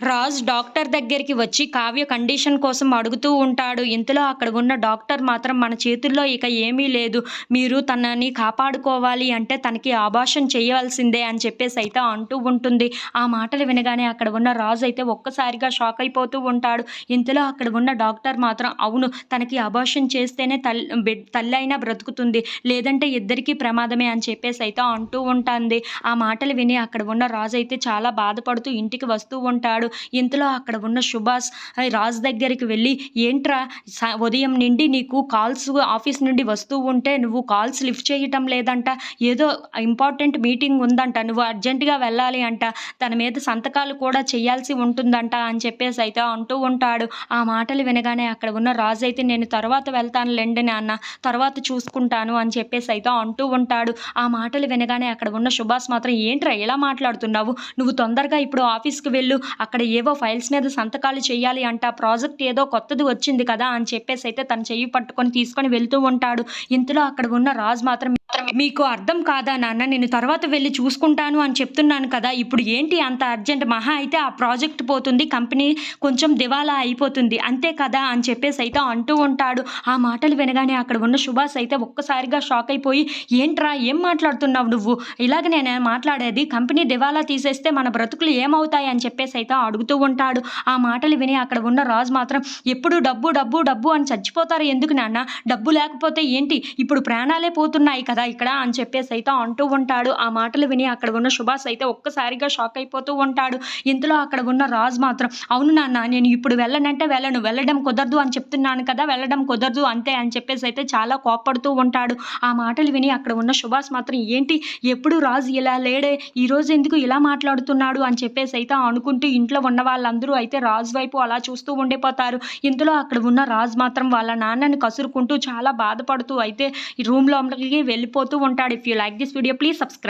Raj doctor దగ్గరికి వచ్చి Kavya condition కోసం అడుగుతూ ఉంటాడు. ఇంతలో అక్కడ ఉన్న డాక్టర్ మాత్రం మన చేతుల్లో ఇక ఏమీ లేదు. మీరు తనని కాపాడుకోవాలి అంటే తనకి ఆభాషం చేయవలసిందే అని చెప్పేసి అయితే అంటూ ఉంటుంది. ఆ మాటలు వినగానే అక్కడ ఉన్న రాజు అయితే ఒక్కసారిగా షాక్ అయిపోతూ ఉంటాడు. ఇంతలో అక్కడ ఉన్న డాక్టర్ మాత్రం అవును తనకి అభాషం చేస్తేనే తల్లి బిడ్ తల్లి అయినా బ్రతుకుతుంది. లేదంటే ఇద్దరికీ ప్రమాదమే అని చెప్పేసి అయితే అంటూ ఉంటుంది. ఆ మాటలు విని అక్కడ ఉన్న రాజు అయితే చాలా బాధపడుతూ ఇంటికి వస్తూ ఉంటాడు. ఇంతలో అక్కడ ఉన్న సుభాష్ రాజు దగ్గరికి వెళ్ళి ఏంట్రా ఉదయం నుండి నీకు కాల్స్ ఆఫీస్ నుండి వస్తూ ఉంటే నువ్వు కాల్స్ లిఫ్ట్ చేయటం లేదంట ఏదో ఇంపార్టెంట్ మీటింగ్ ఉందంట నువ్వు అర్జెంటుగా వెళ్ళాలి అంట తన మీద సంతకాలు కూడా చేయాల్సి ఉంటుందంట అని చెప్పేసి అయితే అంటూ ఉంటాడు. ఆ మాటలు వినగానే అక్కడ ఉన్న రాజు అయితే నేను తర్వాత వెళ్తాను లెండి నాన్న తర్వాత చూసుకుంటాను అని చెప్పేసి అయితే అంటూ ఉంటాడు. ఆ మాటలు వినగానే అక్కడ ఉన్న సుభాష్ మాత్రం ఏంట్రా ఎలా మాట్లాడుతున్నావు? నువ్వు తొందరగా ఇప్పుడు ఆఫీస్కి వెళ్ళు అక్కడ ఏవో ఫైల్స్ మీద సంతకాలు చేయాలి అంట ప్రాజెక్ట్ ఏదో కొత్తది వచ్చింది కదా అని చెప్పేసి అయితే తన చెయ్యి పట్టుకొని తీసుకొని వెళ్తూ ఉంటాడు. ఇంతలో అక్కడ ఉన్న రాజు మాత్రం మీకు అర్థం కాదా నాన్న? నేను తర్వాత వెళ్ళి చూసుకుంటాను అని చెప్తున్నాను కదా. ఇప్పుడు ఏంటి అంత అర్జెంట్? మహా అయితే ఆ ప్రాజెక్ట్ పోతుంది కంపెనీ కొంచెం దివాలా అయిపోతుంది. అంతే కదా అని చెప్పేసి అయితే అంటూ ఉంటాడు. ఆ మాటలు వినగానే అక్కడ ఉన్న సుభాష్ అయితే ఒక్కసారిగా షాక్ అయిపోయి ఏంట్రా? ఏం మాట్లాడుతున్నావు నువ్వు? ఇలాగ నేను మాట్లాడేది కంపెనీ దివాలా తీసేస్తే మన బ్రతుకులు ఏమవుతాయి? అని చెప్పేసి అయితే అడుగుతూ ఉంటాడు. ఆ మాటలు విని అక్కడ ఉన్న రాజు మాత్రం ఎప్పుడు డబ్బు డబ్బు డబ్బు అని చచ్చిపోతారు ఎందుకు నాన్న? డబ్బు లేకపోతే ఏంటి? ఇప్పుడు ప్రాణాలే పోతున్నాయి కదా. ఇక్కడ అని చెప్పేసి అయితే అంటూ ఉంటాడు. ఆ మాటలు విని అక్కడ ఉన్న సుభాష్ అయితే ఒక్కసారిగా షాక్ అయిపోతూ ఉంటాడు. ఇంతలో అక్కడ ఉన్న రాజ్ మాత్రం అవును నాన్న నేను ఇప్పుడు వెళ్ళనంటే వెళ్ళను. వెళ్ళడం కుదరదు అని చెప్తున్నాను కదా వెళ్ళడం కుదరదు అంతే అని చెప్పేసి అయితే చాలా కోప్పడుతూ ఉంటాడు. ఆ మాటలు విని అక్కడ ఉన్న సుభాష్ మాత్రం ఏంటి ఎప్పుడు రాజు ఇలా లేడే? ఈ రోజు ఎందుకు ఇలా మాట్లాడుతున్నాడు? అని చెప్పేసి అయితే అనుకుంటూ ఇంట్లో ఉన్న వాళ్ళందరూ అయితే రాజు వైపు అలా చూస్తూ ఉండిపోతారు. ఇంతలో అక్కడ ఉన్న రాజు మాత్రం వాళ్ళ నాన్నని కసురుకుంటూ చాలా బాధపడుతూ అయితే ఈ room to Wontad. If you like this video, please subscribe.